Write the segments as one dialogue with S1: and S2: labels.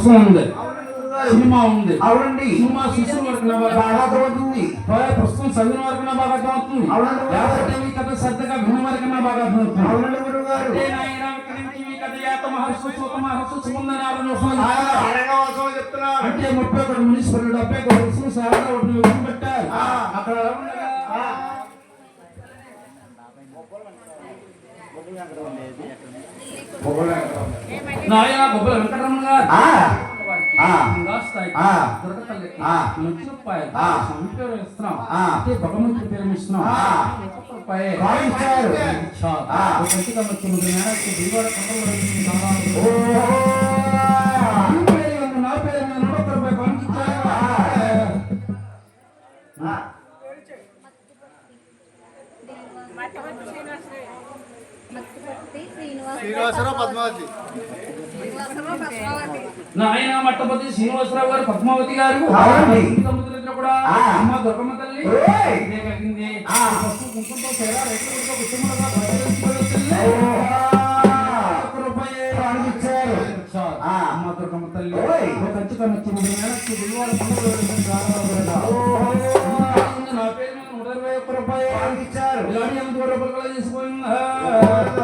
S1: పుస్తకం ఉంది. సినిమా ఉంది.
S2: అవునండి.
S1: సినిమా చూసిన వరకు నా బాగా పోయే పుస్తకం చదివిన వరకు నా బాగా అర్థమవుతుంది
S2: అవునండి.
S1: కథ శ్రద్ధగా విన్న వరకు నా బాగా అర్థమవుతుంది
S2: అవునండి. అడగవలసిన చెప్తున్నారు.
S1: అంటే ముప్పై ఒకటి మున్సిపల్ డెబ్బై ఒకటి పెట్టారు. అక్కడ నాయన గొప్పల వెంకటరమణ గారు.
S2: ఆ, ఆ.
S1: ఇందాస్తాయి.
S2: ఆ.
S1: దొరకతల్లకి.
S2: శ్రీనివాసరావు పద్మావతి.
S1: నాయన మట్టపతి శ్రీనివాసరావు గారు పద్మావతి గారు. కూడా. అమ్మ దుర్గమ్మ తల్లి. ఇదే కలిగింది కుంకుమతో పేరా రైతులు. అమ్మ దుర్గమ్మ తల్లి. నా పేరు నూట ఇరవై ఒక్క
S2: ఇచ్చారు.
S1: ఇలాంటి రూపాయలు కూడా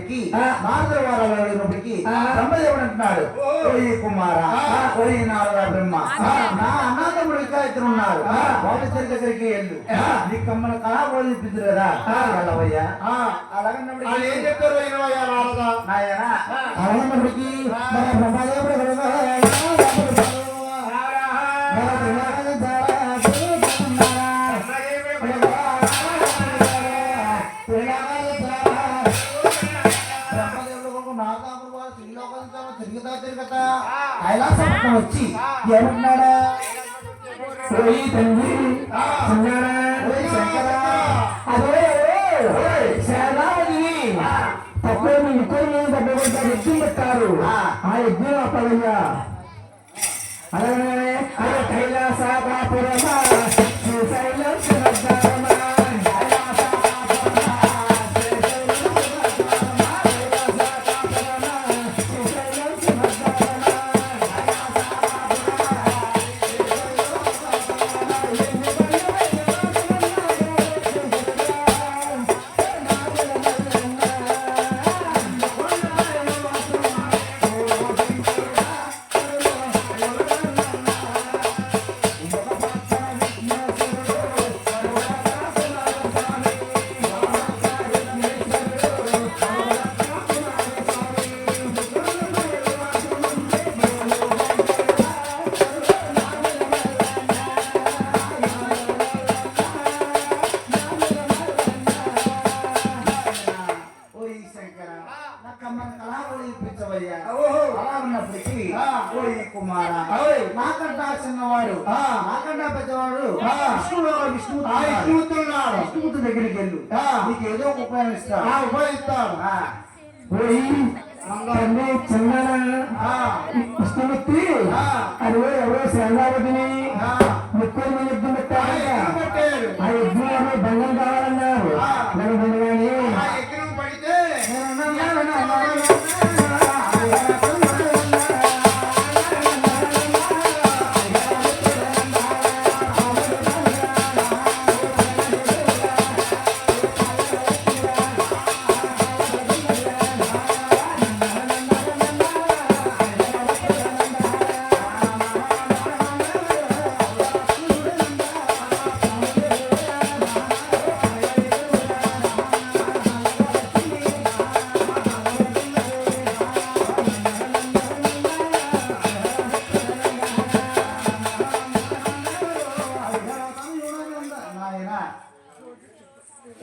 S2: అలాగన్నప్పటికీ నారద వారాలు అడిగినప్పటికీ బ్రహ్మదేవుడు అంటున్నాడు ఓయి కుమార ఓయి నారద బ్రహ్మ నా అన్నదమ్ముడు ఇంకా ఇద్దరు ఉన్నారు వాళ్ళ చెరి దగ్గరికి వెళ్ళు నీ కమ్మల కళాపూర్వం చూపించరు కదా వెళ్ళవయ్యా అలాగన్నప్పటికీ ఏం చెప్తారు నాయన అలాగన్నప్పటికీ మన బ్రహ్మదేవుడు కైలాసం వచ్చి ఏమంటున్నాడా ఓయ్ తండ్రి శంకరా. అదే సేనాపతి తప్పే మీ ఇద్దరు మీద డెబ్బై కొంచెం యజ్ఞం పెట్టారు. ఆ. యజ్ఞం అప్పలయ్యా అలాగే కైలాస అలా ఉన్నప్పటికీ. ఓ ఈ కుమార చిన్నవాడు. పెద్దవాడు. విష్ణుమూర్తి దగ్గరికి వెళ్ళు. నీకు ఏదో ఒక ఉపాయం ఇస్తా
S1: ఆ ఉపయోగిస్తాడు.
S2: ఆ.
S3: పోయి చందన ఎవరో
S1: ఆ,
S3: ముక్కులు యుద్ధం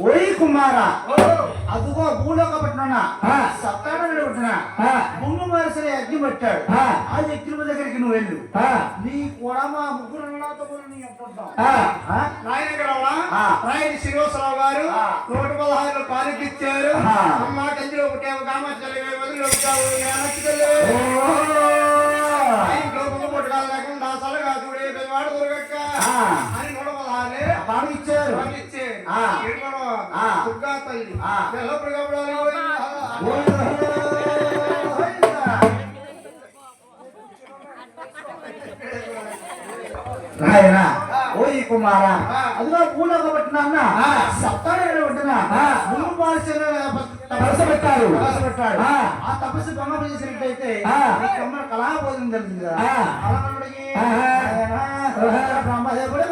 S2: ఓయ్ కుమార. అదుగో భూలోక. సత్తాడు పట్టిన
S3: ఆ,
S2: భూమి మరుసని అగ్ని పెట్టాడు.
S3: ఆ.
S2: వ్యక్తుల దగ్గరికి నువ్వు వెళ్ళు. నీ కూడా మా ముగ్గురు.
S1: రాయని శ్రీనివాసరావు గారు. నూట పదహారు పాలికిచ్చారు
S2: ఆ.
S1: అమ్మ. ఇంట్లో పొంగ పుట్టకాలు లేకుండా సలగా చూడే పెద్దవాడు దొరకక్క. అని నూట పదహారు
S2: పాలు ఇచ్చారు
S1: పంపించే
S2: ఆ.
S1: ఇళ్ళలో
S2: ఆ.
S1: దుర్గా తల్లి
S2: ఆ.
S1: ఎల్లప్పుడు కబడాలి
S2: ఓ. నాయనా ఓ ఈ కుమార అదిగో భూలోక పట్టిన అన్న
S3: ఆ.
S2: సత్తాడు పట్టిన
S3: ఆ.
S2: భూమి మరుసని
S3: తపస్సు పెట్టారు.
S2: తపస్సు పెట్టాడు
S3: ఆ.
S2: ఆ తపస్సు భంగం చేసినట్టయితే
S3: ఆ.
S2: ఈ కమ్మల కళాబోధం జరుగుతుంది కదా
S3: ఆ.
S2: అలాంటప్పటికీ
S3: ఆహా.
S2: నాయనా, బ్రహ్మదేవుడే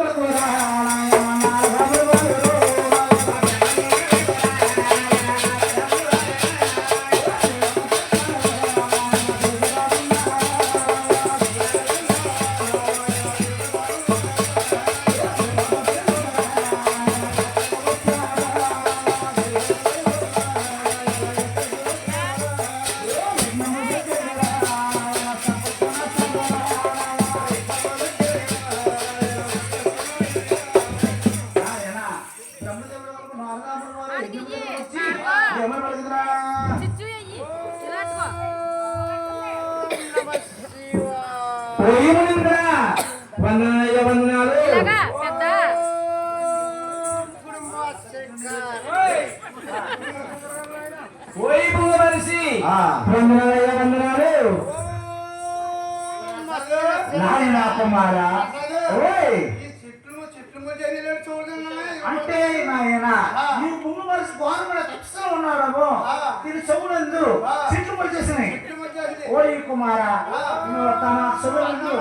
S3: పోయి మునింద్రా. వందనాయ వందనాలు పోయి పుంగమరిసి
S2: ఆ.
S3: వందనాయ వందనాలు.
S2: నాయనా కుమార. ఓయ్
S1: ఈ చెట్లు చెట్లు మధ్య చూడండి
S2: అంటే నాయన ఈ ముందు మనసు గవర్నమెంట్ తప్పిస్తూ ఉన్నాడము ఇది చెవులందు చెట్లు పడిచేసినాయి
S1: చెట్లు మధ్య
S2: ఓ ఈ కుమార నువ్వు తన చెవులందు.